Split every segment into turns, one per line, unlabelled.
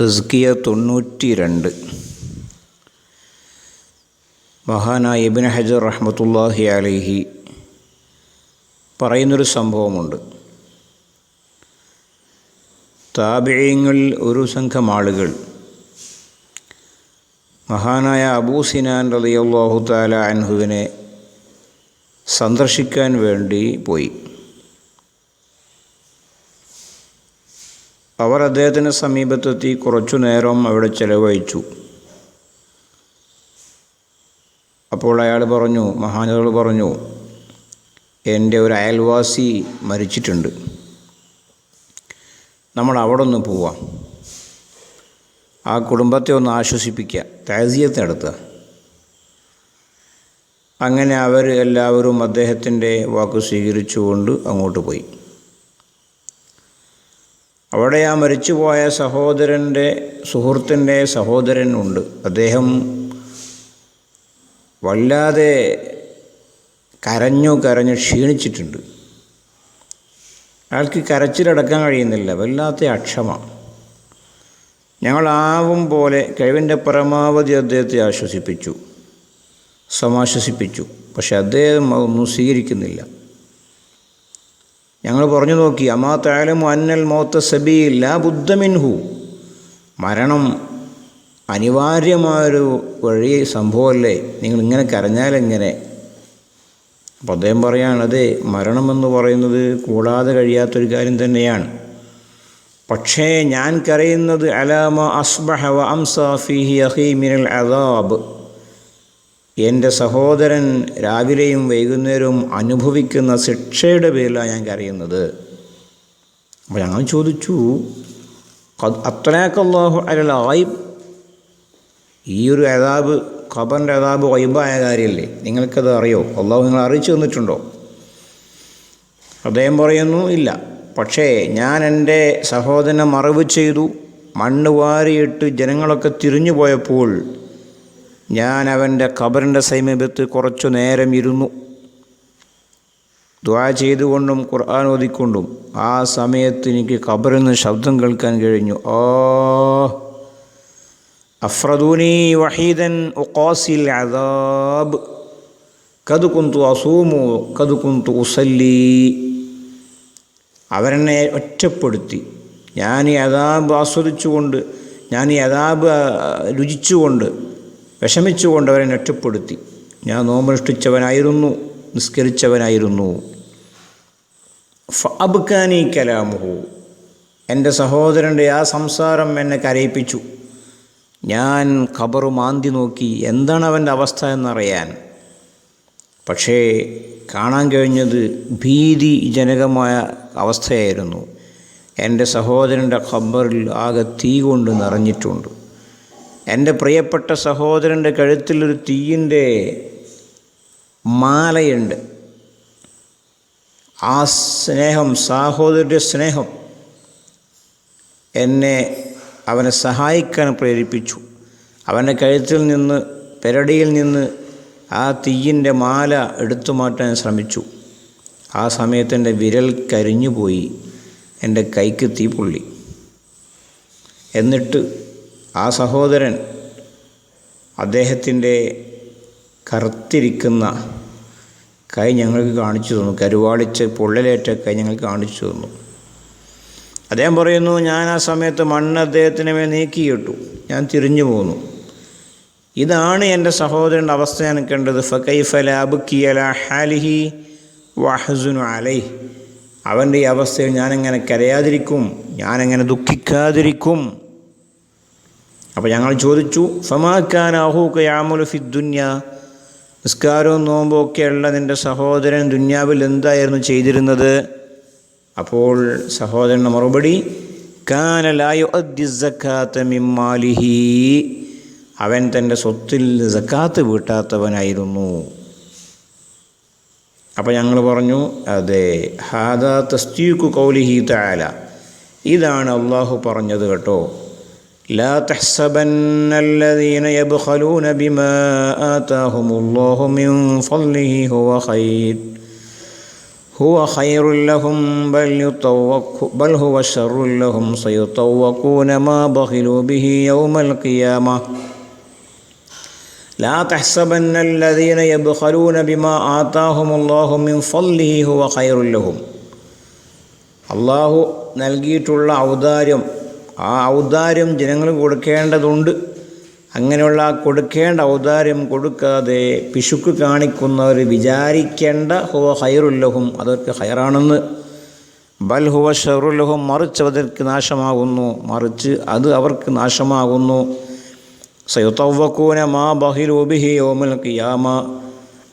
തസ്കിയ തൊണ്ണൂറ്റി രണ്ട് മഹാനായ ഇബിൻ ഹജർ റഹ്മത്തുല്ലാഹി അലഹി പറയുന്നൊരു സംഭവമുണ്ട്. താപേയങ്ങൾ ഒരു സംഘം ആളുകൾ മഹാനായ അബൂ സിനാൻ റളിയല്ലാഹു താല അൻഹുവിനെ സന്ദർശിക്കാൻ വേണ്ടി പോയി. അവർ അദ്ദേഹത്തിന് സമീപത്തെത്തി കുറച്ചു നേരം അവിടെ ചെലവഴിച്ചു അപ്പോൾ അയാൾ പറഞ്ഞു മഹാനതകൾ പറഞ്ഞു എന്റെ ഒരു അയൽവാസി മരിച്ചിട്ടുണ്ട്. നമ്മൾ അവിടെ ഒന്ന് പോവാം. ആ കുടുംബത്തെ ഒന്ന് ആശ്വസിപ്പിക്കുക താസിയത്ത് നടത്തുക. അങ്ങനെ അവർ എല്ലാവരും അദ്ദേഹത്തിന്റെ വാക്ക് സ്വീകരിച്ചുകൊണ്ട് അങ്ങോട്ട് പോയി. അവിടെ ആ മരിച്ചുപോയ സഹോദരന്റെ സുഹൃത്തിന്റെ സഹോദരൻ ഉണ്ട്. അദ്ദേഹം വല്ലാതെ കരഞ്ഞു കരഞ്ഞു ക്ഷീണിച്ചിട്ടുണ്ട്. അയാൾക്ക് കരച്ചിലടക്കാൻ കഴിയുന്നില്ല. വല്ലാത്ത അക്ഷമ. ഞങ്ങളാവും പോലെ കഴിവിന്റെ പരമാവധി അദ്ദേഹത്തെ ആശ്വസിപ്പിച്ചു. സമാശ്വസിപ്പിച്ചു. പക്ഷെ അദ്ദേഹം അതൊന്നും സ്വീകരിക്കുന്നില്ല. ഞങ്ങൾ പറഞ്ഞു നോക്കി അമാ താലം അന്നൽ മോത്ത സബീൽ ലാ ബുദ്ധമിൻഹു മരണം അനിവാര്യമായൊരു വഴി സംഭവമല്ലേ? നിങ്ങൾ ഇങ്ങനെ കരഞ്ഞാലെങ്ങനെ അപ്പോൾ അദ്ദേഹം പറയുകയാണത് മരണമെന്ന് പറയുന്നത് കൂടാതെ കഴിയാത്തൊരു കാര്യം തന്നെയാണ്. പക്ഷേ ഞാൻ കരയുന്നത് അലാമ അസ്ബഹ വ അംസാഫിഹി അഹീമിനൽ അദാബ്. എന്റെ സഹോദരൻ രാവിലെയും വൈകുന്നേരവും അനുഭവിക്കുന്ന ശിക്ഷയുടെ പേരിലാണ് ഞാൻ കരയുന്നത്. അപ്പോൾ ഞങ്ങൾ ചോദിച്ചു അത്രയാക്കല്ലാഹു അല്ല ആയിബ് ഈ ഒരു അതാബ് ഖബറിന്റെ അതാബ് വൈബായ കാര്യമല്ലേ നിങ്ങൾക്കത് അറിയോ? അള്ളാഹു നിങ്ങൾ അറിയിച്ചു തന്നിട്ടുണ്ടോ? അദ്ദേഹം പറയുന്നു ഇല്ല. പക്ഷേ ഞാൻ എന്റെ സഹോദരനെ മറവ് ചെയ്തു. മണ്ണ് വാരിയിട്ട് ജനങ്ങളൊക്കെ തിരിഞ്ഞു പോയപ്പോൾ ഞാൻ അവന്റെ ഖബറിന്റെ സമീപത്ത് കുറച്ചു നേരം ഇരുന്നു. ദ്വാ ചെയ്തുകൊണ്ടും ഖുർആൻ ഓതിക്കൊണ്ടും ആ സമയത്ത് എനിക്ക് ഖബറിൽ നിന്ന് ശബ്ദം കേൾക്കാൻ കഴിഞ്ഞു. ഓ അഫ്രദൂനി വഹീദൻ ഉഖാസിൽ അദാബ്. കത് കുന്തു അസൂമു കത് കുന്തു ഉസല്ലി. അവരെന്നെ ഒറ്റപ്പെടുത്തി. ഞാൻ ഈ അതാബ് ആസ്വദിച്ചുകൊണ്ട് ഞാൻ ഈ അതാബ് രുചിച്ചുകൊണ്ട് വിഷമിച്ചുകൊണ്ട് അവരെ രക്ഷപ്പെടുത്തി ഞാൻ നോമനുഷ്ഠിച്ചവനായിരുന്നു നിസ്കരിച്ചവനായിരുന്നു. അബ്ഖാനി കലാമുഹു. എന്റെ സഹോദരന്റെ ആ സംസാരം എന്നെ കരയിപ്പിച്ചു. ഞാൻ ഖബറു മാന്തി നോക്കി എന്താണ് അവന്റെ അവസ്ഥ എന്നറിയാൻ. പക്ഷേ കാണാൻ കഴിഞ്ഞത് ഭീതിജനകമായ അവസ്ഥയായിരുന്നു. എന്റെ സഹോദരന്റെ ഖബറിൽ ആകെ തീ കൊണ്ട് നിറഞ്ഞിട്ടുണ്ട്. എന്റെ പ്രിയപ്പെട്ട സഹോദരന്റെ കഴുത്തിലൊരു തീയിന്റെ മാലയുണ്ട്. ആ സ്നേഹം സാഹോദര്യ സ്നേഹം എന്നെ അവനെ സഹായിക്കാൻ പ്രേരിപ്പിച്ചു. അവന്റെ കഴുത്തിൽ നിന്ന് പെരടിയിൽ നിന്ന് ആ തീയിന്റെ മാല എടുത്തു മാറ്റാൻ ശ്രമിച്ചു. ആ സമയത്ത് എന്റെ വിരൽ കരിഞ്ഞുപോയി. എന്റെ കൈക്ക് തീ പൊള്ളി. എന്നിട്ട് ആ സഹോദരൻ അദ്ദേഹത്തിന്റെ കറുത്തിരിക്കുന്ന കൈ ഞങ്ങൾക്ക് കാണിച്ചു തന്നു. കരുവാളിച്ച് പൊള്ളലേറ്റ കൈ ഞങ്ങൾക്ക് കാണിച്ചു തന്നു. അദ്ദേഹം പറയുന്നു ഞാൻ ആ സമയത്ത് മണ്ണ് അദ്ദേഹത്തിന് മേൽ നീക്കിയിട്ടു. ഞാൻ തിരിഞ്ഞു പോന്നു. ഇതാണ് എന്റെ സഹോദരന്റെ അവസ്ഥ ഞാൻ കണ്ടത്. ഫക്കൈഫലാബുക്കിയല ഹാലിഹി വഹസുനു അലൈ അവന്റെ ഈ അവസ്ഥയിൽ ഞാനെങ്ങനെ കരയാതിരിക്കും? ഞാനെങ്ങനെ ദുഃഖിക്കാതിരിക്കും? അപ്പോൾ ഞങ്ങൾ ചോദിച്ചു ഫമാക്കാൻ അഹൂക്ക് യാമുൽ ഫിദ്ദുന്യ നിസ്കാരവും നോമ്പൊക്കെയുള്ള നിന്റെ സഹോദരൻ ദുന്യാവിൽ എന്തായിരുന്നു ചെയ്തിരുന്നത്? അപ്പോൾ സഹോദരന്റെ മറുപടി കാനലായു മിമ്മാലിഹി അവൻ തന്റെ സ്വത്തിൽ സക്കാത്ത് വീട്ടാത്തവനായിരുന്നു. അപ്പോൾ ഞങ്ങൾ പറഞ്ഞു അതെ ഹാദാ തസ്തീഖു കൗലിഹി താല ഇതാണ് അള്ളാഹു പറഞ്ഞത് കേട്ടോ. لا تحسبن الذين يبخلون بما آتاهم الله من فضله هو خير هو خير لهم بل يطوق بل هو شر لهم سيطوقون ما بخلوا به يوم القيامة لا تحسبن الذين يبخلون بما آتاهم الله من فضله هو خير لهم അള്ളാഹു നൽകിയിട്ടുള്ള ഔദാര്യം ആ ഔദാര്യം ജനങ്ങൾ കൊടുക്കേണ്ടതുണ്ട്. അങ്ങനെയുള്ള കൊടുക്കേണ്ട ഔദാര്യം കൊടുക്കാതെ പിശുക്ക് കാണിക്കുന്നവർ വിചാരിക്കേണ്ട ഹുവ ഹൈറുല്ലഹും അതവർക്ക് ഹൈറാണെന്ന് ബൽ ഹുവ ഷെറുല്ലഹും മറിച്ച് അവർക്ക് നാശമാകുന്നു. മറിച്ച് അത് അവർക്ക് നാശമാകുന്നു. സയുത്തവക്കൂന മാ ബഹിലൂബിഹി ഓമൽ കിയാമ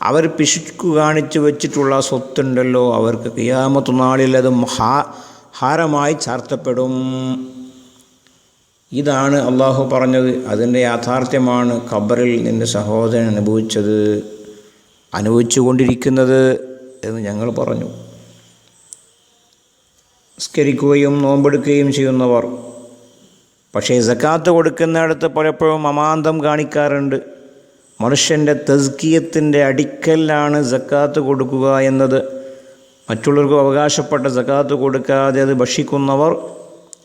അവർ പിശുക്ക് കാണിച്ചു വെച്ചിട്ടുള്ള സ്വത്തുണ്ടല്ലോ അവർക്ക് കിയാമത്ത് നാളിൽ അത് ഹാ ഹാരമായി ചാർത്തപ്പെടും. ഇതാണ് അള്ളാഹു പറഞ്ഞത്. അതിന്റെ യാഥാർത്ഥ്യമാണ് ഖബറിൽ നിന്റെ സഹോദരൻ അനുഭവിച്ചത് അനുഭവിച്ചു കൊണ്ടിരിക്കുന്നത് എന്ന് ഞങ്ങൾ പറഞ്ഞു. സ്കരിക്കുകയും നോമ്പെടുക്കുകയും ചെയ്യുന്നവർ പക്ഷേ സക്കാത്ത് കൊടുക്കുന്നിടത്ത് പലപ്പോഴും അമാന്തം കാണിക്കാറുണ്ട്. മനുഷ്യന്റെ തസ്കിയത്തിന്റെ അടിക്കലാണ് സക്കാത്ത് കൊടുക്കുക എന്നത്. മറ്റുള്ളവർക്ക് അവകാശപ്പെട്ട സക്കാത്ത് കൊടുക്കാതെ അത് ഭക്ഷിക്കുന്നവർ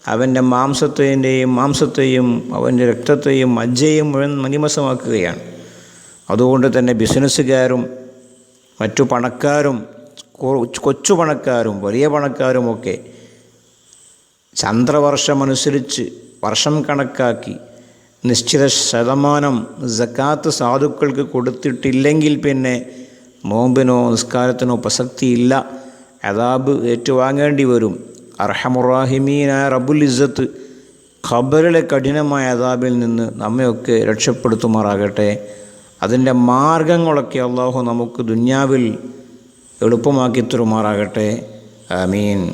അവന്റെ മാംസത്തെയും മാംസത്തെയും അവന്റെ രക്തത്തെയും മജ്ജയും മുഴുവൻ മനിമസമാക്കുകയാണ് അതുകൊണ്ട് തന്നെ ബിസിനസ്സുകാരും മറ്റു പണക്കാരും കൊച്ചു പണക്കാരും വലിയ പണക്കാരുമൊക്കെ ചന്ദ്രവർഷമനുസരിച്ച് വർഷം കണക്കാക്കി നിശ്ചിത ശതമാനം ജക്കാത്ത് സാധുക്കൾക്ക് കൊടുത്തിട്ടില്ലെങ്കിൽ പിന്നെ നോമ്പിനോ നിസ്കാരത്തിനോ പ്രസക്തിയില്ല. അതാബ് ഏറ്റുവാങ്ങേണ്ടി വരും. അർഹമുറാഹിമീനായ റബുൽ ഇസ്സത്ത് ഖബറിലെ കഠിനമായ അതാബിൽ നിന്ന് നമ്മയൊക്കെ രക്ഷപ്പെടുത്തുമാറാകട്ടെ. അതിന്റെ മാർഗങ്ങളൊക്കെ അള്ളാഹു നമുക്ക് ദുന്യാവിൽ എളുപ്പമാക്കി തരുമാറാകട്ടെ. ആമീൻ.